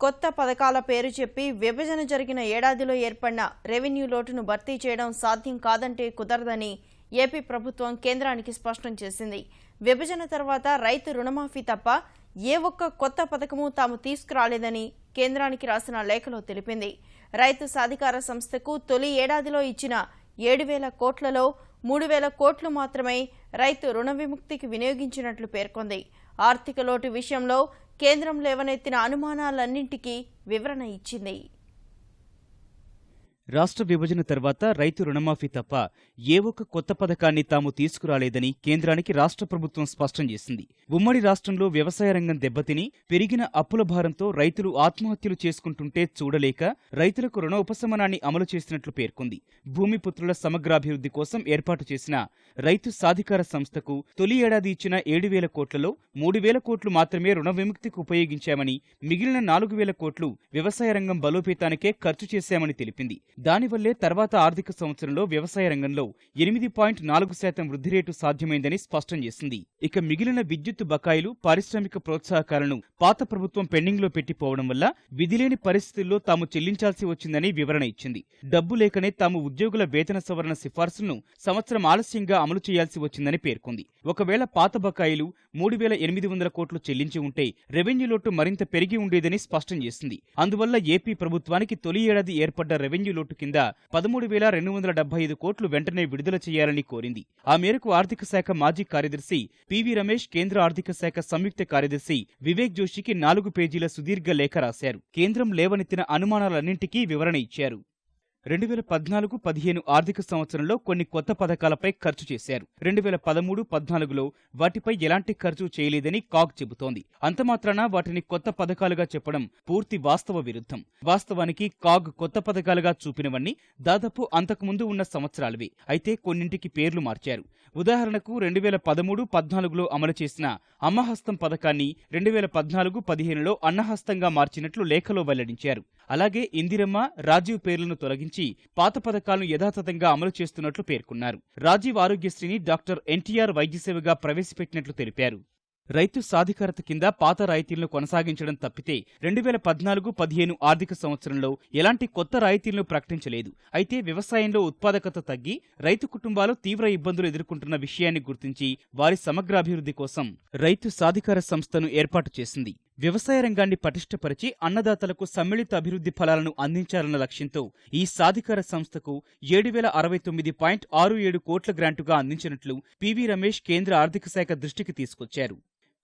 కొత్త పథకాల పేరు చెప్పి విభజన జరిగిన ఏడాదిలో ఏర్పడిన రెవెన్యూ లోటును భర్తీ చేయడం సాధ్యం కాదంటే కుదరదని ఏపీ ప్రభుత్వం కేంద్రానికి స్పష్టం చేసింది. విభజన తర్వాత రైతు రుణమాఫీ తప్ప ఏ ఒక్క కొత్త పథకము తాము తీసుకురాలేదని కేంద్రానికి రాసిన లేఖలో తెలిపింది. రైతు సాధికార సంస్థకు తొలి ఏడాదిలో ఇచ్చిన ఏడు వేల కోట్లలో మూడు వేల కోట్లు మాత్రమే రైతు రుణ విముక్తికి వినియోగించినట్లు పేర్కొంది. ఆర్థిక లోటు విషయంలో కేంద్రం లేవనెత్తిన అనుమానాలన్నింటికీ వివరణ ఇచ్చింది. రాష్ట్ర విభజన తర్వాత రైతు రుణమాఫీ తప్ప ఏ ఒక్క కొత్త పథకాన్ని తాము తీసుకురాలేదని కేంద్రానికి రాష్ట్ర ప్రభుత్వం స్పష్టం చేసింది. ఉమ్మడి రాష్ట్రంలో వ్యవసాయ రంగం దెబ్బతిని పెరిగిన అప్పుల భారంతో రైతులు ఆత్మహత్యలు చేసుకుంటుంటే చూడలేక రైతులకు రుణ ఉపశమనాన్ని అమలు చేసినట్లు పేర్కొంది. భూమిపుత్రుల సమగ్రాభివృద్ధి కోసం ఏర్పాటు చేసిన రైతు సాధికార సంస్థకు తొలి ఏడాది ఇచ్చిన ఏడు వేల కోట్లలో మూడు వేల కోట్లు మాత్రమే రుణ విముక్తికి ఉపయోగించామని మిగిలిన నాలుగు వేల కోట్లు వ్యవసాయ రంగం బలోపేతానికే ఖర్చు చేశామని తెలిపింది. దానివల్లే తర్వాత ఆర్థిక సంవత్సరంలో వ్యవసాయ రంగంలో ఎనిమిది పాయింట్ నాలుగు శాతం వృద్ధి రేటు సాధ్యమైందని స్పష్టం చేసింది. ఇక మిగిలిన విద్యుత్ బకాయిలు పారిశ్రామిక ప్రోత్సాహకాలను పాత ప్రభుత్వం పెండింగ్లో పెట్టిపోవడం వల్ల విధిలేని పరిస్థితుల్లో తాము చెల్లించాల్సి వచ్చిందని వివరణ ఇచ్చింది. డబ్బు లేకనే తాము ఉద్యోగుల వేతన సవరణ సిఫార్సులను సంవత్సరం ఆలస్యంగా అమలు చేయాల్సి వచ్చిందని పేర్కొంది. ఒకవేళ పాత బకాయిలు మూడు వేల ఎనిమిది వందల కోట్లు చెల్లించి ఉంటే రెవెన్యూ లోటు మరింత పెరిగి ఉండేదని స్పష్టం చేసింది. అందువల్ల ఏపీ ప్రభుత్వానికి తొలి ఏడాది ఏర్పడ్డ రెవెన్యూ లోటు కింద పదమూడు వేల రెండు వందల డెబ్బై ఐదు కోట్లు వెంటనే విడుదల చేయాలని కోరింది. ఆ మేరకు ఆర్థిక శాఖ మాజీ కార్యదర్శి పివి రమేష్ కేంద్ర ఆర్థిక శాఖ సంయుక్త కార్యదర్శి వివేక్ జోషికి నాలుగు పేజీల సుదీర్ఘ లేఖ రాశారు. కేంద్రం లేవనెత్తిన అనుమానాలన్నింటికీ వివరణ ఇచ్చారు. రెండు వేల పద్నాలుగు పదిహేను ఆర్థిక సంవత్సరంలో కొన్ని కొత్త పథకాలపై ఖర్చు చేశారు. రెండు వేల పదమూడు పద్నాలుగులో వాటిపై ఎలాంటి ఖర్చు చేయలేదని కాగ్ చెబుతోంది. అంతమాత్రాన వాటిని కొత్త పథకాలుగా చెప్పడం పూర్తి వాస్తవ విరుద్ధం. వాస్తవానికి కాగ్ కొత్త పథకాలుగా చూపినవన్నీ దాదాపు అంతకుముందు ఉన్న సంవత్సరాలవే. అయితే కొన్నింటికి పేర్లు మార్చారు. ఉదాహరణకు రెండు వేల పదమూడు పద్నాలుగులో అమలు చేసిన అమ్మహస్తం పథకాన్ని రెండు వేల పద్నాలుగు పదిహేనులో అన్నహస్తంగా మార్చినట్లు లేఖలో వెల్లడించారు. అలాగే ఇందిరమ్మ రాజీవ్ పేర్లను తొలగించి పాత పథకాలను యథాతథంగా అమలు చేస్తున్నట్లు పేర్కొన్నారు. రాజీవ్ ఆరోగ్యశ్రీని డాక్టర్ ఎన్టీఆర్ వైద్య సేవగా ప్రవేశపెట్టినట్లు తెలిపారు. రైతు సాధికారత కింద పాత రాయితీలను కొనసాగించడం తప్పితే రెండు వేల పద్నాలుగు పదిహేను ఆర్థిక సంవత్సరంలో ఎలాంటి కొత్త రాయితీలను ప్రకటించలేదు. అయితే వ్యవసాయంలో ఉత్పాదకత తగ్గి రైతు కుటుంబాలు తీవ్ర ఇబ్బందులు ఎదుర్కొంటున్న విషయాన్ని గుర్తించి వారి సమగ్రాభివృద్ధి కోసం రైతు సాధికార సంస్థను ఏర్పాటు చేసింది. వ్యవసాయ రంగాన్ని పటిష్టపరిచి అన్నదాతలకు సమ్మిళిత అభివృద్ధి ఫలాలను అందించాలన్న లక్ష్యంతో ఈ సాధికార సంస్థకు ఏడు వేల అరవై తొమ్మిది పాయింట్ ఆరు ఏడు కోట్ల గ్రాంటుగా అందించినట్లు పివి రమేష్ కేంద్ర ఆర్థిక శాఖ దృష్టికి తీసుకొచ్చారు.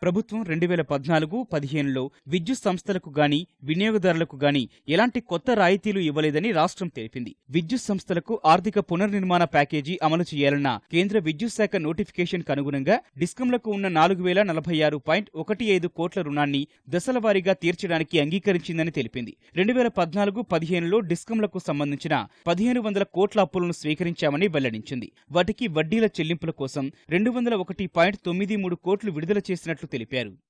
ప్రభుత్వం రెండు వేల పద్నాలుగు పదిహేనులో విద్యుత్ సంస్థలకు గాని వినియోగదారులకు గాని ఎలాంటి కొత్త రాయితీలు ఇవ్వలేదని రాష్ట్రం తెలిపింది. విద్యుత్ సంస్థలకు ఆర్థిక పునర్నిర్మాణ ప్యాకేజీ అమలు చేయాలన్న కేంద్ర విద్యుత్ శాఖ నోటిఫికేషన్ అనుగుణంగా డిస్కంలకు ఉన్న నాలుగు వేల నలభై ఆరు పాయింట్ ఒకటి ఐదు కోట్ల రుణాన్ని దశల వారీగా తీర్చడానికి అంగీకరించిందని తెలిపింది. రెండు వేల పద్నాలుగు పదిహేనులో డిస్కంలకు సంబంధించిన పదిహేను వందల కోట్ల అప్పులను స్వీకరించామని వెల్లడించింది. వాటికి వడ్డీల చెల్లింపుల కోసం రెండు వందల ఒకటి పాయింట్ తొమ్మిది మూడు కోట్లు విడుదల చేసినట్లు తెలిపారు.